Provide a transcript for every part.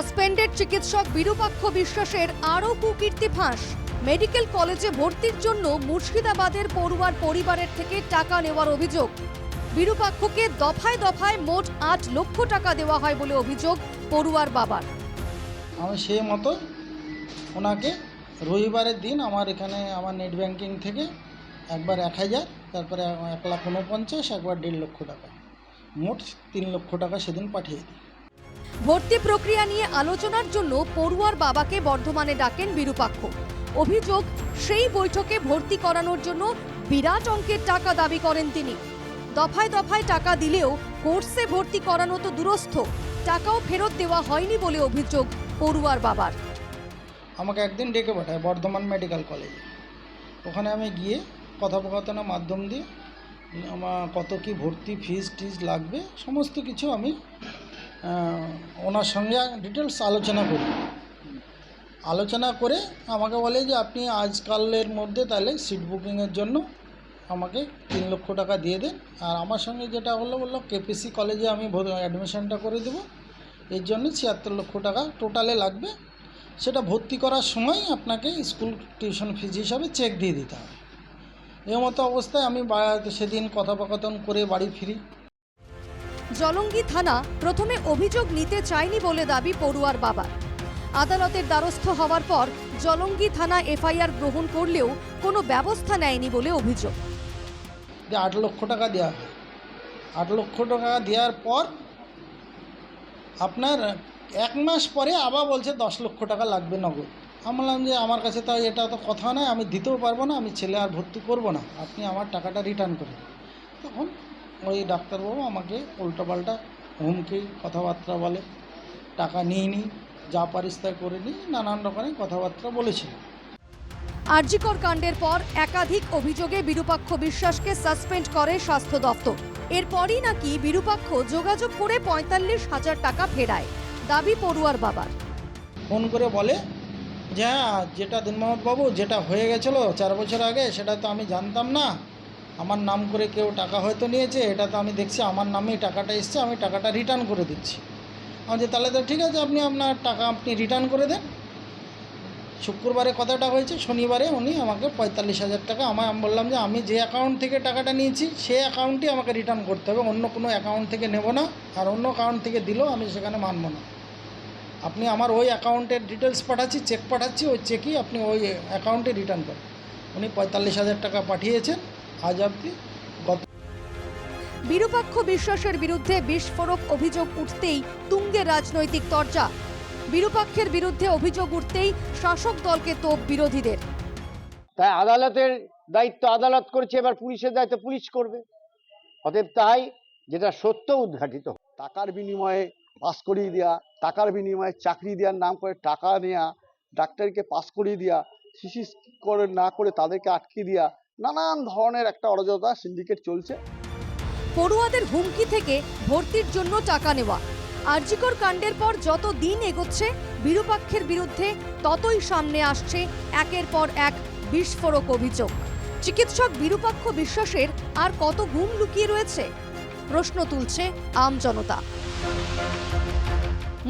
Suspended চিকিৎসক বিরূপাক্ষ বিশ্বাসের আরও কুকীর্তি ফাঁস। মেডিকেল কলেজে ভর্তির জন্য মুর্শিদাবাদের পড়ুয়ার পরিবারের থেকে টাকা নেওয়ার অভিযোগ। বিরূপাক্ষকে দফায় দফায় মোট আট লক্ষ টাকা দেওয়া হয় বলে অভিযোগ পড়ুয়ার বাবার। আমি সেই মতো ওনাকে রবিবারের দিন আমার এখানে আমার নেট ব্যাংকিং থেকে একবার এক হাজার, তারপরে এক লাখ উনপঞ্চাশ, একবার দেড় লক্ষ টাকা। মোট তিন লক্ষ টাকা সেদিন পাঠিয়ে দিই। ভর্তি প্রক্রিয়া নিয়ে আলোচনার জন্য পড়ুয়ার বাবাকে বর্ধমানে ডাকেন বিরূপাক্ষ। অভিযোগ, সেই বৈঠকে ভর্তি করানোর জন্য বিরাট অঙ্কের টাকা দাবি করেন তিনি। দফায় দফায় টাকা দিলেও কোর্সে ভর্তি করানো তো দূরস্থ, টাকাও ফেরত দেওয়া হয়নি বলে অভিযোগ পড়ুয়ার বাবার। আমাকে একদিন ডেকে পাঠায় বর্ধমান মেডিকেল কলেজে। ওখানে আমি গিয়ে কথোপকথনের মাধ্যম দিয়ে, আমার কত কি ভর্তি ফিজ টিজ লাগবে, সমস্ত কিছু আমি ওনার সঙ্গে ডিটেলস আলোচনা করি। আলোচনা করে আমাকে বলে যে, আপনি আজকালের মধ্যে তাহলে সিট বুকিংয়ের জন্য আমাকে তিন লক্ষ টাকা দিয়ে দেন। আর আমার সঙ্গে যেটা হলো, বলল, কেপিসি কলেজে আমি অ্যাডমিশনটা করে দেবো। এর জন্য ছিয়াত্তর লক্ষ টাকা টোটালে লাগবে। সেটা ভর্তি করার সময় আপনাকে স্কুল টিউশন ফিজ হিসাবে চেক দিয়ে দিতে হবে। এই মতো অবস্থায় আমি সেদিন কথোপকথন করে বাড়ি ফিরি। জলঙ্গি থানা প্রথমে অভিযোগ নিতে চায়নি বলে দাবি পড়ুয়ার বাবার। আদালতের দ্বারস্থ হওয়ার পর জলঙ্গি থানা এফআইআর গ্রহণ করলেও কোনো ব্যবস্থা নেয়নি বলে অভিযোগ। আট লক্ষ টাকা দেওয়া হয় আট লক্ষ টাকা দেওয়ার পর আপনার এক মাস পরে আবার বলছে দশ লক্ষ টাকা লাগবে নগদ। আমি বললাম যে আমার কাছে তো এটা তো কথা নয়, আমি দিতেও পারব না, আমি ছেলে আর ভর্তি করব না। আপনি আমার টাকাটা রিটার্ন করুন তখন ওই ডাক্তারবাবু আমাকে উল্টোপাল্টা হুমকি কথাবার্তা বলে। টাকা নিই নি যা পারিস তাই করে নিই নানান রকমের কথাবার্তা বলেছিল। আরজিকর কাণ্ডের পর একাধিক অভিযোগে বিরূপাক্ষ বিশ্বাসকে সাসপেন্ড করে স্বাস্থ্য দপ্তর। এরপরই নাকি বিরূপাক্ষ যোগাযোগ করে পঁয়তাল্লিশ হাজার টাকা ফেরায়। দাবি পড়ুয়ার বাবার। ফোন করে বলে যে হ্যাঁ যেটা দিনমোহন বাবু যেটা হয়ে গেছিল চার বছর আগে সেটা তো আমি জানতাম না। আমার নাম করে কেউ টাকা হয়তো নিয়েছে, এটা তো আমি দেখছি, আমার নামেই টাকাটা এসছে, আমি টাকাটা রিটার্ন করে দিচ্ছি। আমি যে তাহলে তো ঠিক আছে, আপনি আপনার টাকা আপনি রিটার্ন করে দেন। শুক্রবারে কথাটা হয়েছে, শনিবারে উনি আমাকে পঁয়তাল্লিশ হাজার টাকা আমায়, আমি বললাম যে, আমি যে অ্যাকাউন্ট থেকে টাকাটা নিয়েছি সে অ্যাকাউন্টই আমাকে রিটার্ন করতে হবে, অন্য কোনো অ্যাকাউন্ট থেকে নেব না, আর অন্য অ্যাকাউন্ট থেকে দিলেও আমি সেখানে মানব না। আপনি আমার ওই অ্যাকাউন্টের ডিটেলস পাঠাচ্ছি চেক পাঠাচ্ছি, ওই চেকই আপনি ওই অ্যাকাউন্টে রিটার্ন করেন। উনি পঁয়তাল্লিশ হাজার টাকা পাঠিয়েছেন আজ অবধি গত বিরূপাক্ষ বিশ্বাসের বিরুদ্ধে বিস্ফোরক অভিযোগ উঠতেই তুঙ্গে রাজনৈতিক তরজা। বিরূপাক্ষের বিরুদ্ধে অভিযোগ উঠতেই শাসক দলকে তোপ বিরোধীদের। তাই আদালতের দায়িত্ব আদালত করছে এবার পুলিশের দায়িত্ব পুলিশ করবে। অতএব তাই যেটা সত্য উদ্ঘাটিত। টাকার বিনিময়ে পাস করিয়ে দেওয়া টাকার বিনিময়ে চাকরি দেওয়ার নাম করে টাকা নেওয়া ডাক্তারকে পাস করিয়ে দেওয়া সিসি করে না করে তাদেরকে আটকে দেওয়া নানান ধরনের একটা অরাজকতা সিন্ডিকেট চলছে। পড়ুয়াদের হুমকি থেকে ভর্তির জন্য টাকা নেওয়া। আরজিকর কাণ্ডের পর যত দিন এগোচ্ছে, বিরূপাক্ষের বিরুদ্ধে ততই সামনে আসছে একের পর এক বিস্ফোরক অভিযোগ। চিকিৎসক বিরূপাক্ষ বিশ্বাসের আর কত ঘুম লুকিয়ে রয়েছে? প্রশ্ন তুলছে আম জনতা।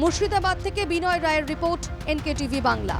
মুর্শিদাবাদ থেকে বিনয় রায়ের রিপোর্ট এনকে টিভি বাংলা।